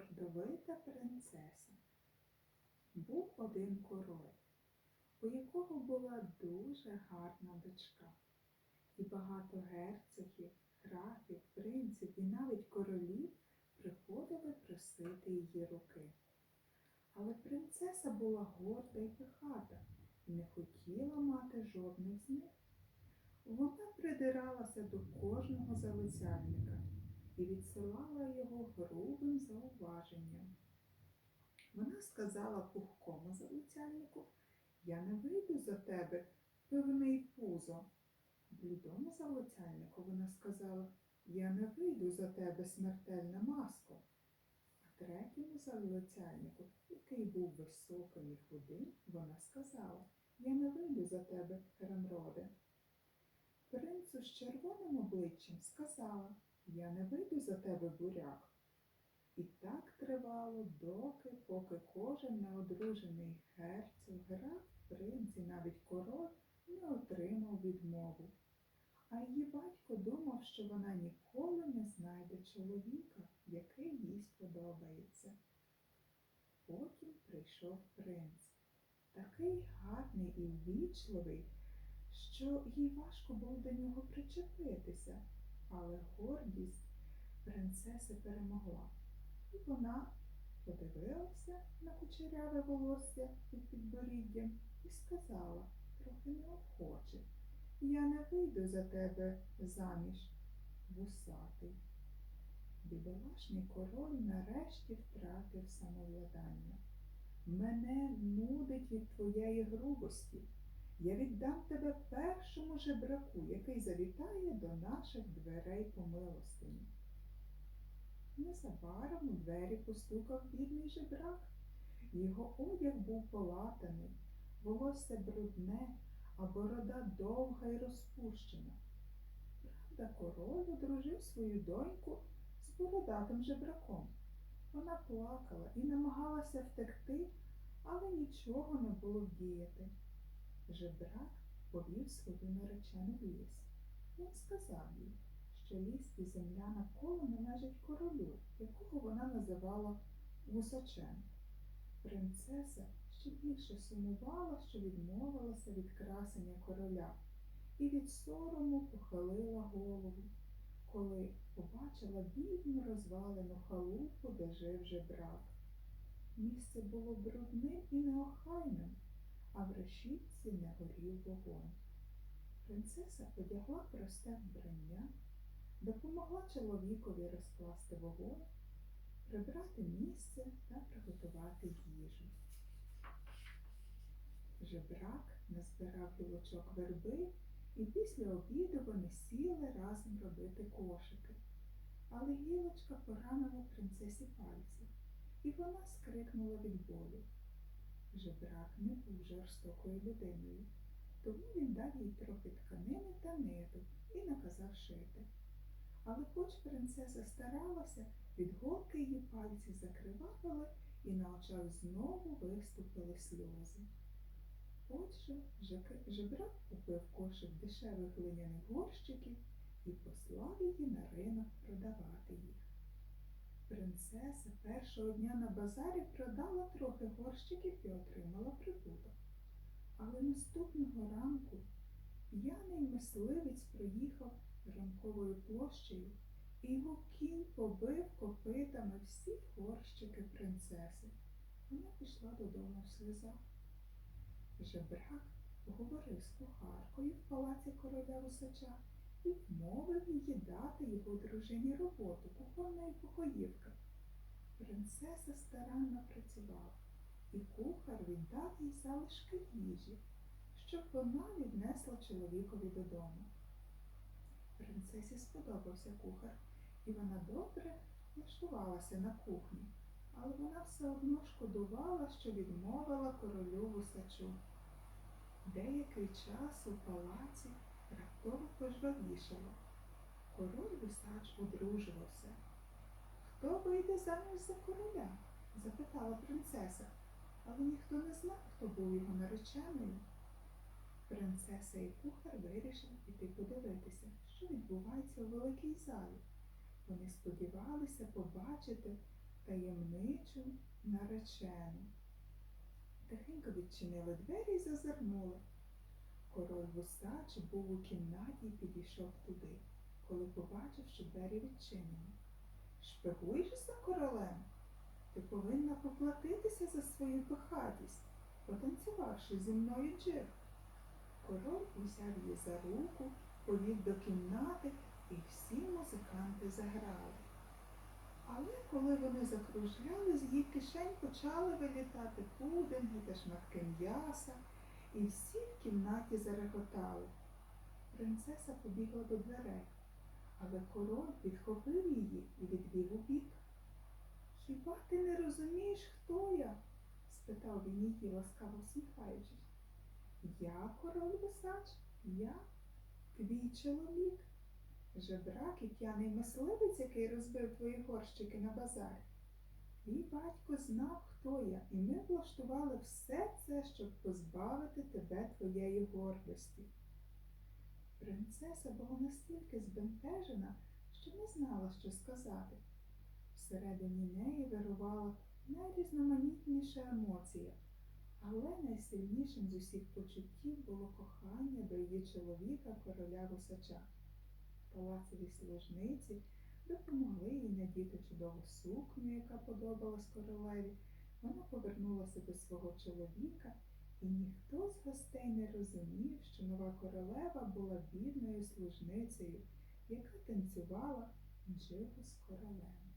гордовита принцеса. Був один король, у якого була дуже гарна дочка. І багато герцогів, графів, принців і навіть королів приходили просити її руки. Але принцеса була горда й пихата і не хотіла мати жодних з них. Вона придиралася до кожного залицяльника і відсилала його грубим зауваженням. Вона сказала пухкому залицяльнику, я не вийду за тебе, пивний пузо. Блідому залицяльнику вона сказала, я не вийду за тебе, смертельна маско. А третьому залицяльнику, який був високим і худим, вона сказала, я не вийду за тебе, Херемроде. Принцу з червоним обличчям сказала, я не вийду за тебе, буряк. І так тривало доки, поки кожен неодружений герцог, граф, принц і навіть король не отримав відмову. А її батько думав, що вона ніколи не знайде чоловіка, який їй сподобається. Потім прийшов принц, такий гарний і ввічливий, що їй важко було до нього причепитися, але гордість принцеси перемогла. І вона подивилася на кучеряве волосся під підборіддям і сказала, трохи неохоче, я не вийду за тебе заміж, вусатий. Бідолашний король нарешті втратив самовладання. Мене нудить від твоєї грубості. Я віддам тебе першому жебраку, який завітає до наших дверей по милостині. Незабаром у двері постукав бідний жебрак. Його одяг був полатаний, волосся брудне, а борода довга й розпущена. Правда, король одружив свою доньку з бородатим жебраком. Вона плакала і намагалася втекти, але нічого не було вдіяти. Жебрак повів свою наречену в ліс. Він сказав їй, що ліс і земля навколо належать королю, якого вона називала гусачем. Принцеса ще більше сумувала, що відмовилася від красення короля, і від сорому похилила голову, коли побачила бідну розвалену халупу, де жив жебрак. Місце було брудним і неохайним, а в решітці не горів вогонь. Принцеса одягла просте вбрання, допомогла чоловікові розкласти вогонь, прибрати місце та приготувати їжу. Жебрак назбирав гілочок верби, і після обіду вони сіли разом робити кошики. Але гілочка поранила принцесі пальці, і вона скрикнула від болю. Жебрак не був жорстокою людиною, тому він дав їй трохи тканини та ниток і наказав шити. Але хоч принцеса старалася, від голки її пальці закривавили, і на очах знову виступили сльози. Отже, жебрак купив кошик дешевих глиняних горщиків і послав її на ринок продавати їх. Принцеса першого дня на базарі продала трохи горщиків і отримала прибуток. Але наступного ранку п'яний мисливець проїхав ранковою площею, і його кінь побив копитами всі горщики принцеси. Вона пішла додому в сльозах. Жебрак поговорив з кухаркою в палаці короля Усача і вмовив її дати його дружині роботу кухонної покоївки. Принцеса старанно працювала, і кухар віддав їй залишки їжі, щоб вона віднесла чоловікові додому. Принцесі сподобався кухар, і вона добре влаштувалася на кухні, але вона все одно шкодувала, що відмовила королю вусачу. Деякий час у палаці раптово пожвавішало. Король вусач одружувався. Хто вийде заміж за короля? запитала принцеса, але ніхто не знав, хто був його нареченою. Принцеса і кухар вирішили піти подивитися, що відбувається у великій залі. Вони сподівалися побачити таємничу наречену. Тихенько відчинили двері і зазирнули. Король вусач був у кімнаті і підійшов туди, коли побачив, що двері відчинені. Шпигуєш за королем? Ти повинна поплатитися за свою пихатість, потанцювавши зі мною джир. Король узяв її за руку, повів до кімнати, і всі музиканти заграли. Але коли вони закружляли, з її кишень почали вилітати пудинги та шматки м'яса, і всі в кімнаті зареготали. Принцеса побігла до дверей, але король підхопив її і відвів у бік. Хіба ти не розумієш, хто я? спитав він її, ласкаво всміхаючись. Я король висач, я твій чоловік, жебрак і п'яний мисливець, який розбив твої горщики на базарі. Твій батько знав, хто я, і ми влаштували все це, щоб позбавити тебе твоєї гордості. Принцеса була настільки збентежена, що не знала, що сказати. Всередині неї вирувала найрізноманітніша емоція, але найсильнішим з усіх почуттів було кохання до її чоловіка, короля гусача. Палацові служниці допомогли їй надіти чудову сукню, яка подобалась королеві. Вона повернулася до свого чоловіка, і ніхто з гостей не розумів, що нова королева була бідною служницею, яка танцювала джигу з королем.